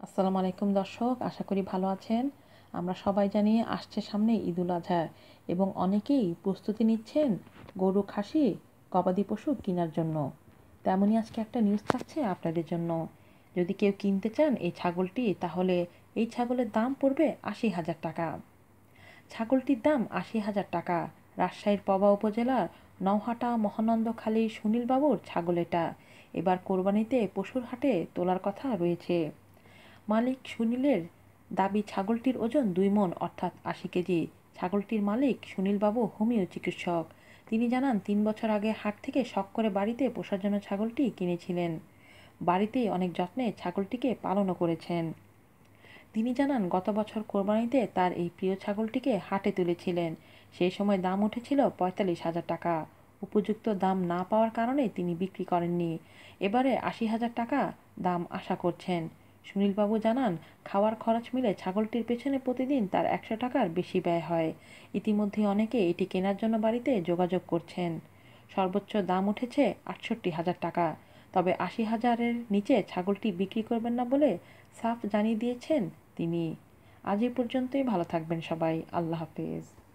আসসালামু আলাইকুম দর্শক, আশা করি ভালো আছেন। আমরা সবাই জানি আসছে সামনে ঈদুল আজহা এবং অনেকেই প্রস্তুতি নিচ্ছেন গরু, খাসি, গবাদি পশু কেনার জন্য। তেমনই আজকে একটা নিউজ থাকছে আপনাদের জন্য। যদি কেউ কিনতে চান এই ছাগলটি, তাহলে এই ছাগলের দাম পড়বে আশি হাজার টাকা। ছাগলটির দাম আশি হাজার টাকা। রাজশাহীর পবা উপজেলার নওহাটা মহানন্দখালী সুনীলবাবুর ছাগল এটা। এবার কোরবানিতে পশুর হাটে তোলার কথা রয়েছে। মালিক সুনীলের দাবি, ছাগলটির ওজন দুই মন অর্থাৎ আশি কেজি। ছাগলটির মালিক সুনীলবাবু হোমিও চিকিৎসক। তিনি জানান, তিন বছর আগে হাট থেকে শখ করে বাড়িতে পোষার জন্য ছাগলটি কিনেছিলেন। বাড়িতেই অনেক যত্নে ছাগলটিকে পালনও করেছেন। তিনি জানান, গত বছর কোরবানিতে তার এই প্রিয় ছাগলটিকে হাটে তুলেছিলেন। সেই সময় দাম উঠেছিল পঁয়তাল্লিশ হাজার টাকা। উপযুক্ত দাম না পাওয়ার কারণে তিনি বিক্রি করেননি। এবারে আশি হাজার টাকা দাম আশা করছেন। সুনীলবাবু জানান, খাওয়ার খরচ মিলে ছাগলটির পেছনে প্রতিদিন তার একশো টাকার বেশি ব্যয় হয়। ইতিমধ্যে অনেকে এটি কেনার জন্য বাড়িতে যোগাযোগ করছেন। সর্বোচ্চ দাম উঠেছে আটষট্টি হাজার টাকা। তবে আশি হাজারের নিচে ছাগলটি বিক্রি করবেন না বলে সাফ জানিয়ে দিয়েছেন তিনি। আজ এই পর্যন্তই, ভালো থাকবেন সবাই। আল্লাহ হাফেজ।